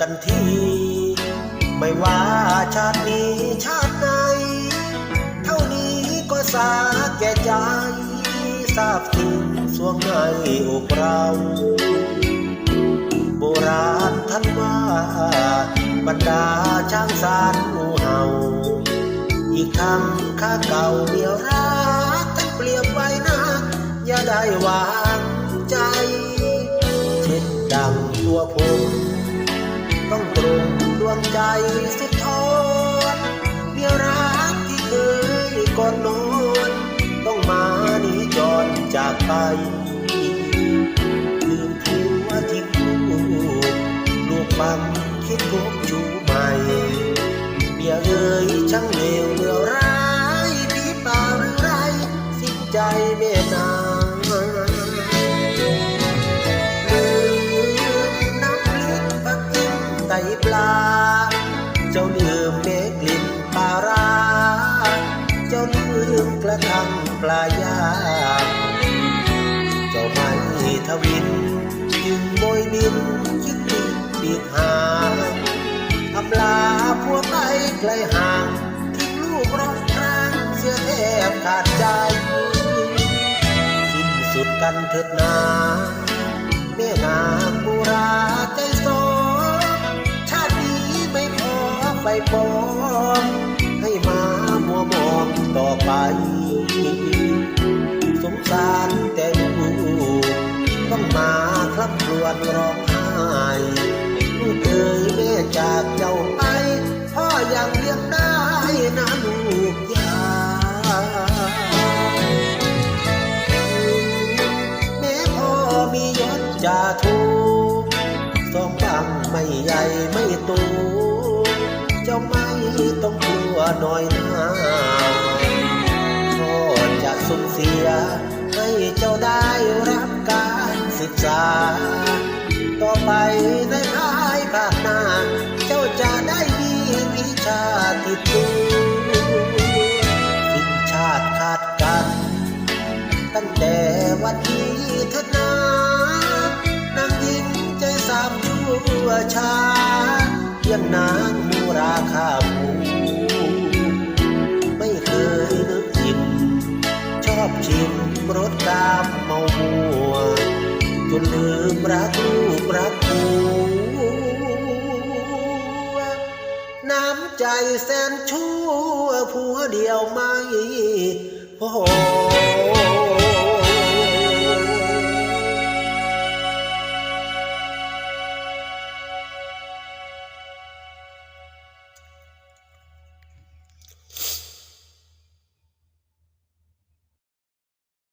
กันที ไม่ว่าชาตินี้ชาติไหน เท่านี้ก็สาแก่ใจทราบถึงสวงในอกเรา โบราณท่านว่า บรรดาช้างสารงูเห่า อีกทั้งข้าเก่าเดียวรักท่านเปรียบไว้นะ อย่าได้วางใจ เช่นดังตัวผม ต้องตรงดวงใจสุดทนเมียรักที่เคยก่อนนอนต้องมาหนีจรจากไปลืมผัวที่ลูกลูกปั๊มคิดพบชูใหม่เมียเอ๋ยช่างเลวเลือร้ายผีป่าหรือไรสิ้นใจเมตตา เจ้าลืมเมกลิ่นปาร้าเจ้าลืมกระทังปลายางเจ้าไม่ทวินจึงโบยบินคิดติดปีกหางอำลาผัวไปไกลห่างทิ้งลูกร้องครางเสียแทบขาดใจสิ้นสุดกันเถิดนา ม ให้มามัวมองต่อไป สงสารแต่ลูกต้องมาคลับรวญร้องไห้ลูกเอ๋ยแม่จากเจ้าไป พ่อยังเลี้ยงได้นะลูกยาแม่พ่อมียศจ่าทูสองบังไม่ใหญ่ไม่โต ส่งเสีย ให้เจ้าได้รับการศึกษา ต่อไปในภายภาคหน้า เจ้าจะได้มีวิชาติดตัวสิ้นชาติขาดกัน ตั้งแต่วันนี้เถิดนา นางหญิงใจสามชั่วชา ชิมรสกามเมามัวจนลืมรักลูกรักผัวน้ำใจแสนชั่วผัวเดียวไม่พอ